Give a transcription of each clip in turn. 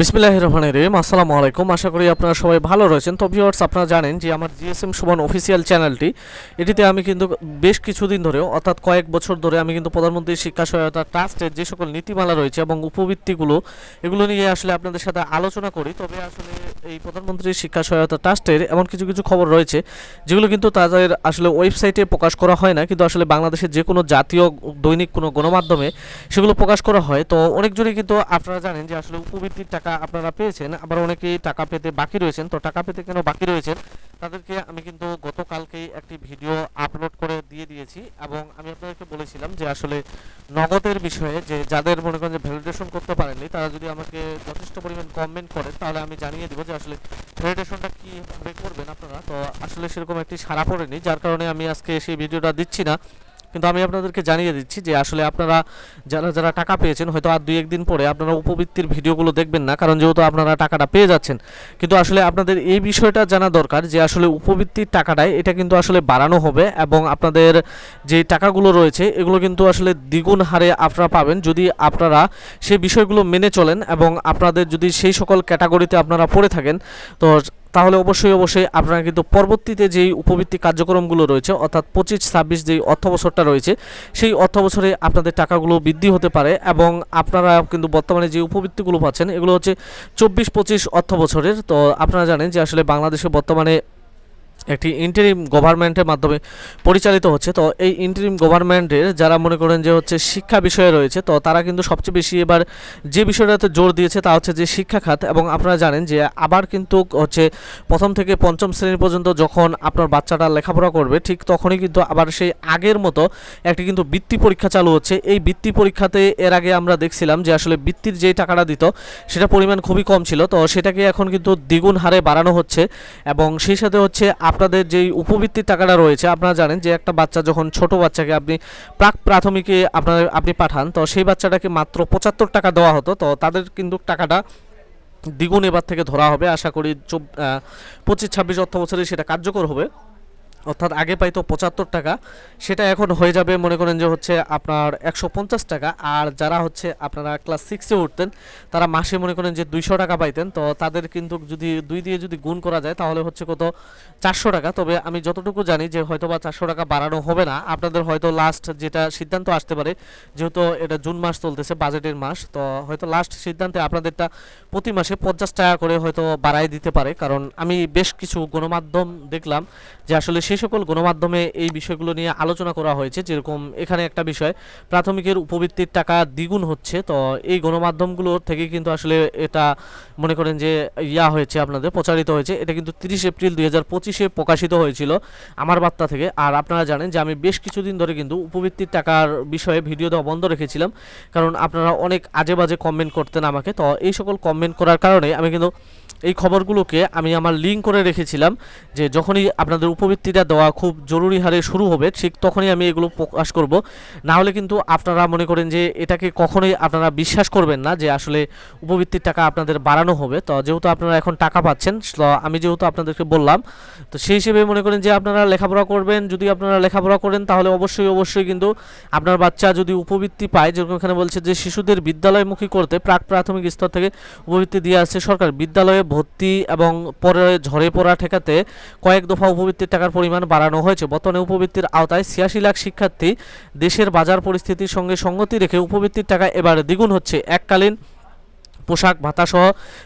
বিসমিল্লাহ রহমানের রহিম, আসসালামু আলাইকুম। আশা করি আপনারা সবাই ভালো রয়েছেন। তো ভিউয়ার্স আপনারা জানেন যে আমার জিএসএম সুমন অফিসিয়াল চ্যানেলটি এটিতে আমি কিন্তু বেশ কিছুদিন ধরে অর্থাৎ কয়েক বছর ধরে আমি কিন্তু প্রধানমন্ত্রী শিক্ষা সহায়তা ট্রাস্টের যে সকল নীতিমালা রয়েছে এবং উপবৃত্তিগুলো, এগুলো নিয়ে আসলে আপনাদের সাথে আলোচনা করি। তবে আসলে এই প্রধানমন্ত্রী শিক্ষা সহায়তা ট্রাস্টের এমন কিছু কিছু খবর রয়েছে, যেগুলো কিন্তু তাদের আসলে ওয়েবসাইটে প্রকাশ করা হয় না। কিন্তু আসলে বাংলাদেশের যে কোনো জাতীয় দৈনিক কোনো গণমাধ্যমে সেগুলো প্রকাশ করা হয়। তো অনেকজনই কিন্তু আপনারা জানেন যে আসলে উপবৃত্তির টাকা আপনারা পেয়েছেন, আবার অনেকেই টাকা পেতে বাকি রয়েছেন। তো টাকা পেতে কেন বাকি রয়েছেন? তাদেরকে আমি কিন্তু গতকালকেই একটি ভিডিও আপলোড করে দিয়ে দিয়েছি এবং আমি আপনাদেরকে বলেছিলাম যে আসলে নগদের বিষয়ে যে যাদের মনে করেন যে ভ্যালিডেশন করতে পারেননি, তারা যদি আমাকে যথেষ্ট পরিমাণ কমেন্ট করেন তাহলে আমি জানিয়ে দিব যে আসলে ভ্যালিডেশনটা কীভাবে করবেন আপনারা। তো আসলে সেরকম একটি সারা পড়েনি, যার কারণে আমি আজকে সেই ভিডিওটা দিচ্ছি না। কিন্তু আমি আপনাদেরকে জানিয়ে দিচ্ছি যে আসলে আপনারা যারা যারা টাকা পেয়েছেন, হয়তো আর দুই একদিন পরে আপনারা উপবৃত্তির ভিডিওগুলো দেখবেন না, কারণ যেহেতু আপনারা টাকাটা পেয়ে যাচ্ছেন। কিন্তু আসলে আপনাদের এই বিষয়টা জানা দরকার যে আসলে উপবৃত্তির টাকাটাই এটা কিন্তু আসলে বাড়ানো হবে এবং আপনাদের যে টাকাগুলো রয়েছে, এগুলো কিন্তু আসলে দ্বিগুণ হারে আপনারা পাবেন যদি আপনারা সেই বিষয়গুলো মেনে চলেন এবং আপনাদের যদি সেই সকল ক্যাটাগরিতে আপনারা পড়ে থাকেন, তো তাহলে অবশ্যই অবশ্যই আপনারা কিন্তু পরবর্তীতে যেই উপবৃত্তি কার্যক্রমগুলো রয়েছে, অর্থাৎ পঁচিশ, ছাব্বিশ যেই অর্থ বছরটা রয়েছে, সেই অর্থ বছরে আপনাদের টাকাগুলো বৃদ্ধি হতে পারে এবং আপনারা কিন্তু বর্তমানে যে উপবৃত্তিগুলো পাচ্ছেন, এগুলো হচ্ছে চব্বিশ, পঁচিশ অর্থ বছরের তো আপনারা জানেন যে আসলে বাংলাদেশে বর্তমানে একটি ইন্টারিম গভর্নমেন্টের মাধ্যমে পরিচালিত হচ্ছে। তো এই ইন্টারিম গভর্নমেন্টের যারা মনে করেন যে হচ্ছে শিক্ষা বিষয়ে রয়েছে, তো তারা কিন্তু সবচেয়ে বেশি এবার যে বিষয়টাতে জোর দিয়েছে তা হচ্ছে যে শিক্ষা খাত। এবং আপনারা জানেন যে আবার কিন্তু হচ্ছে প্রথম থেকে পঞ্চম শ্রেণি পর্যন্ত যখন আপনার বাচ্চাটা লেখাপড়া করবে, ঠিক তখনই কিন্তু আবার সেই আগের মতো একটি কিন্তু বৃত্তি পরীক্ষা চালু হচ্ছে। এই বৃত্তি পরীক্ষাতে এর আগে আমরা দেখছিলাম যে আসলে বৃত্তির যেই টাকাটা দিত সেটা পরিমাণ খুবই কম ছিল। তো সেটাকে এখন কিন্তু দ্বিগুণ হারে বাড়ানো হচ্ছে। এবং সেই সাথে হচ্ছে আপনাদের যেই উপবৃত্তির টাকাটা রয়েছে, আপনারা জানেন যে একটা বাচ্চা যখন ছোট বাচ্চাকে আপনি প্রাক প্রাথমিকে আপনার, আপনি পাঠান, তো সেই বাচ্চাটাকে মাত্র পঁচাত্তর টাকা দেওয়া হতো, তো তাদের কিন্তু টাকাটা দ্বিগুণ এবার থেকে ধরা হবে। আশা করি চব পঁচিশ, ছাব্বিশ অর্থ বছরে সেটা কার্যকর হবে। অর্থাৎ আগে পাইতো পঁচাত্তর টাকা, সেটা এখন হয়ে যাবে, মনে করেন যে হচ্ছে আপনার একশো পঞ্চাশ টাকা। আর যারা হচ্ছে আপনারা ক্লাস সিক্সে উঠতেন, তারা মাসে মনে করেন যে দুইশো টাকা পাইতেন। তো তাদের কিন্তু যদি দুই দিয়ে যদি গুণ করা যায়, তাহলে হচ্ছে কত? চারশো টাকা। তবে আমি যতটুকু জানি যে হয়তো বা চারশো টাকা বাড়ানো হবে না। আপনাদের হয়তো লাস্ট যেটা সিদ্ধান্ত আসতে পারে, যেহেতু এটা জুন মাস চলতেছে বাজেটের মাস, তো হয়তো লাস্ট সিদ্ধান্তে আপনাদেরটা প্রতি মাসে পঞ্চাশ টাকা করে হয়তো বাড়াই দিতে পারে। কারণ আমি বেশ কিছু গণমাধ্যম দেখলাম যে আসলে সেই সকল গণমাধ্যমে এই বিষয়গুলো নিয়ে আলোচনা করা হয়েছে, যেরকম এখানে একটা বিষয়, প্রাথমিকের উপবৃত্তির টাকা দ্বিগুণ হচ্ছে, তো এই গণমাধ্যমগুলো থেকে কিন্তু আসলে এটা মনে করেন যে ইয়া হয়েছে আপনাদের, প্রচারিত হয়েছে। এটা কিন্তু তিরিশ এপ্রিল দুই হাজার পঁচিশে প্রকাশিত হয়েছিল আমার বার্তা থেকে। আর আপনারা জানেন যে আমি বেশ কিছুদিন ধরে কিন্তু উপবৃত্তির টাকার বিষয়ে ভিডিও দেওয়া বন্ধ রেখেছিলাম, কারণ আপনারা অনেক আজে বাজে কমেন্ট করতেন আমাকে। তো এই সকল কমেন্ট করার কারণে আমি কিন্তু এই খবরগুলোকে আমি আমার লিঙ্ক করে রেখেছিলাম যে যখনই আপনাদের উপবৃত্তিটা দেওয়া খুব জরুরি হারে শুরু হবে, ঠিক তখনই আমি এগুলো প্রকাশ করব। না হলে কিন্তু আপনারা মনে করেন যে এটাকে কখনোই আপনারা বিশ্বাস করবেন না যে আসলে উপবৃত্তির টাকা আপনাদের বাড়ানো হবে। তো যেহেতু আপনারা এখন টাকা পাচ্ছেন আমি যেহেতু আপনাদেরকে বললাম, তো সেই হিসেবে মনে করেন যে আপনারা লেখাপড়া করবেন, যদি আপনারা লেখাপড়া করেন তাহলে অবশ্যই অবশ্যই কিন্তু আপনার বাচ্চা যদি উপবৃত্তি পায়, যেরকম এখানে বলছে যে শিশুদের বিদ্যালয়মুখী করতে প্রাক প্রাথমিক স্তর থেকে উপবৃত্তি দিয়ে আসছে সরকার। বিদ্যালয়ে ভর্তি এবং পরে ঝরে পড়া ঠেকাতে কয়েক দফা উপবৃত্তির টাকার বাড়ানো হয়েছে। বর্তমানে উপবৃত্তির আওতায় ছিয়াশি লাখ শিক্ষার্থী দেশের বাজার পরিস্থিতির সঙ্গে সঙ্গতি রেখে উপবৃত্তির টাকা এবার দ্বিগুণ হচ্ছে। এককালীন পোশাক ভাতা সহ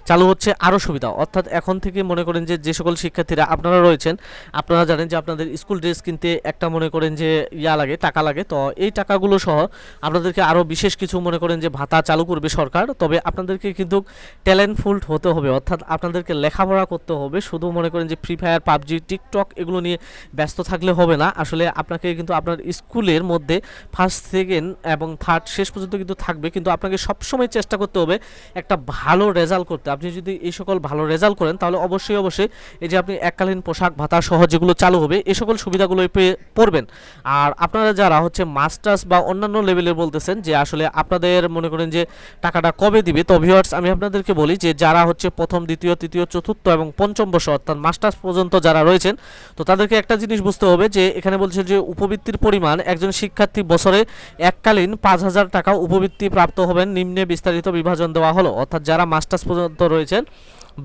চালু হচ্ছে আরও সুবিধা। অর্থাৎ এখন থেকে মনে করেন যে যে সকল শিক্ষার্থীরা আপনারা রয়েছেন, আপনারা জানেন যে আপনাদের স্কুল ড্রেস কিনতে একটা মনে করেন যে, ইয়া লাগে, টাকা লাগে। তো এই টাকাগুলো সহ আপনাদেরকে আরও বিশেষ কিছু মনে করেন যে, ভাতা চালু করবে সরকার। তবে আপনাদেরকে কিন্তু ট্যালেন্টফুল হতে হবে, অর্থাৎ আপনাদেরকে লেখাপড়া করতে হবে। শুধু মনে করেন যে ফ্রি ফায়ার পাবজি টিকটক এগুলো নিয়ে ব্যস্ত থাকলে হবে না। আসলে আপনাকে কিন্তু আপনার স্কুলের মধ্যে ফার্স্ট সেকেন্ড এবং থার্ড শেষ পর্যন্ত কিন্তু থাকবে। কিন্তু আপনাকে সবসময় চেষ্টা করতে হবে একটা ভালো রেজাল্ট করতে। আপনি যদি এই সকল ভালো রেজাল্ট করেন, তাহলে অবশ্যই অবশ্যই এই যে আপনি এককালীন পোশাক, ভাতা সহ যেগুলো চালু হবে, এই সকল সুবিধাগুলো পেয়ে পড়বেন। আর আপনারা যারা হচ্ছে মাস্টার্স বা অন্যান্য লেভেলের বলতেছেন যে আসলে আপনাদের মনে করেন যে টাকাটা কবে দিবে, তো ভিউয়ার্স আমি আপনাদেরকে বলি যে যারা হচ্ছে প্রথম, দ্বিতীয়, তৃতীয়, চতুর্থ এবং পঞ্চম বর্ষ অর্থাৎ মাস্টার্স পর্যন্ত যারা রয়েছেন, তো তাদেরকে একটা জিনিস বুঝতে হবে যে এখানে বলছে যে উপবৃত্তির পরিমাণ একজন শিক্ষার্থী বছরে এককালীন পাঁচ হাজার টাকা উপবৃত্তি প্রাপ্ত হবেন। নিম্নে বিস্তারিত বিভাজন দেওয়া হলো। অর্থাৎ যারা মাস্টার্স পর্যন্ত রয়েছেন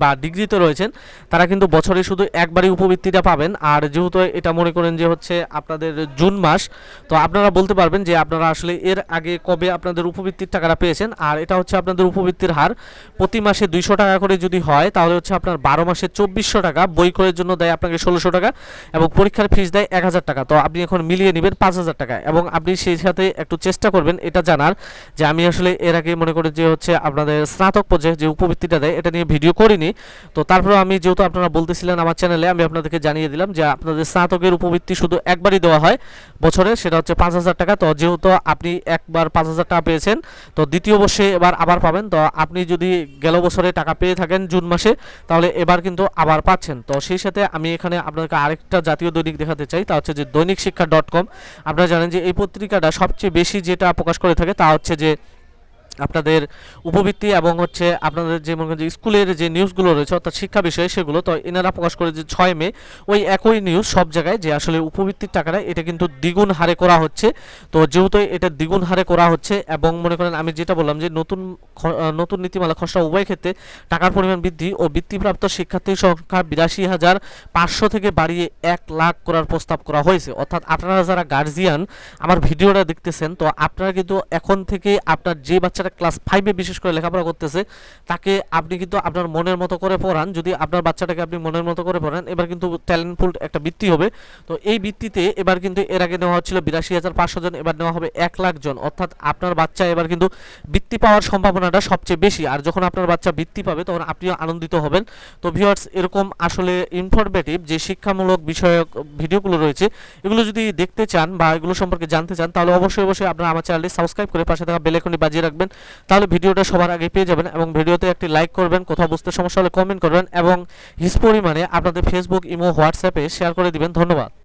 বা ডিগ্রিতে রয়েছেন, তারা কিন্তু বছরে শুধু একবারই উপবৃত্তিটা পাবেন। আর যেহেতু এটা মনে করেন যে হচ্ছে আপনাদের জুন মাস, তো আপনারা বলতে পারবেন যে আপনারা আসলে এর আগে কবে আপনাদের উপবৃত্তির টাকাটা পেয়েছেন। আর এটা হচ্ছে আপনাদের উপবৃত্তির হার। প্রতি মাসে দুইশো টাকা করে যদি হয়, তাহলে হচ্ছে আপনার বারো মাসে চব্বিশশো টাকা, বই করের জন্য দেয় আপনাকে ষোলোশো টাকা এবং পরীক্ষার ফিস দেয় এক হাজার টাকা। তো আপনি এখন মিলিয়ে নেবেন পাঁচ হাজার টাকা এবং আপনি সেই সাথে একটু চেষ্টা করবেন এটা জানার যে আমি আসলে এর আগে মনে করি যে হচ্ছে আপনাদের স্নাতক পর্যায়ে যে উপবৃত্তিটা দেয়, এটা নিয়ে ভিডিও করিনি। তো তারপরে আমি যেহেতু আপনারা বলতেছিলেন আমার চ্যানেলে, আমি আপনাদেরকে জানিয়ে দিলাম যে আপনাদের স্নাতকের উপবৃত্তি শুধু একবারই দেওয়া হয় বছরে, সেটা হচ্ছে পাঁচ হাজার টাকা। তো যেহেতু আপনি একবার পাঁচ হাজার টাকা পেয়েছেন, তো দ্বিতীয় বর্ষে এবার আবার পাবেন। তো আপনি যদি গেল বছরে টাকা পেয়ে থাকেন জুন মাসে, তাহলে এবার কিন্তু আবার পাচ্ছেন। তো সেই সাথে আমি এখানে আপনাদেরকে আরেকটা জাতীয় দৈনিক দেখাতে চাই, তা হচ্ছে যে দৈনিক শিক্ষা ডট কম। আপনারা জানেন যে এই পত্রিকাটা সবচেয়ে বেশি যেটা প্রকাশ করে থাকে, তা হচ্ছে যে আপনাদের উপবৃত্তি এবং হচ্ছে আপনাদের যে মনে যে স্কুলের যে নিউজগুলো রয়েছে, অর্থাৎ শিক্ষা বিষয়ে সেগুলো, তো এনারা প্রকাশ করে যে ছয় মে, ওই একই নিউজ সব জায়গায় যে আসলে উপবৃত্তির টাকাটা, এটা কিন্তু দ্বিগুণ হারে করা হচ্ছে। তো যেহেতু এটা দ্বিগুণ হারে করা হচ্ছে এবং মনে করেন আমি যেটা বললাম যে নতুন নতুন নীতিমালা খসড়া উভয় ক্ষেত্রে টাকার পরিমাণ বৃদ্ধি ও বৃত্তিপ্রাপ্ত শিক্ষার্থীর সংখ্যা বিরাশি হাজার পাঁচশো থেকে বাড়িয়ে এক লাখ করার প্রস্তাব করা হয়েছে। অর্থাৎ আপনারা যারা গার্জিয়ান আমার ভিডিওটা দেখতেছেন, তো আপনারা কিন্তু এখন থেকে আপনার যে বাচ্চাটা ক্লাস ফাইভে বিশেষ করে লেখাপড়া করতেছে, তাকে আপনি কিন্তু আপনার মনের মতো করে পড়ান। যদি আপনার বাচ্চাটাকে আপনি মনের মতো করে পড়ান, এবার কিন্তু ট্যালেন্টফুল একটা বৃত্তি হবে। তো এই বৃত্তিতে এবার কিন্তু এর আগে নেওয়া হচ্ছিল বিরাশি হাজার পাঁচশো জন, এবার নেওয়া হবে এক লাখ জন। অর্থাৎ আপনার বাচ্চা এবার কিন্তু বৃত্তি পাওয়ার সম্ভাবনাটা সবচেয়ে বেশি। আর যখন আপনার বাচ্চা বৃত্তি পাবে, তখন আপনিও আনন্দিত হবেন। তো ভিউয়ার্স এরকম আসলে ইনফরমেটিভ যে শিক্ষামূলক বিষয়ক ভিডিওগুলো রয়েছে, এগুলো যদি দেখতে চান বা এগুলো সম্পর্কে জানতে চান, তাহলে অবশ্যই অবশ্যই আপনারা আমার চ্যানেলটি সাবস্ক্রাইব করে পাশে থাকা বেলেকনটি বাজিয়ে রাখবেন। তাহলে ভিডিওটা সবার আগে পেয়ে যাবেন এবং ভিডিওতে একটি লাইক করবেন, কোথাও বুঝতে সমস্যা হলে কমেন্ট করবেন এবং হিস পরিমাণে আপনাদের ফেসবুক ইমো হোয়াটসঅ্যাপে শেয়ার করে দিবেন। ধন্যবাদ।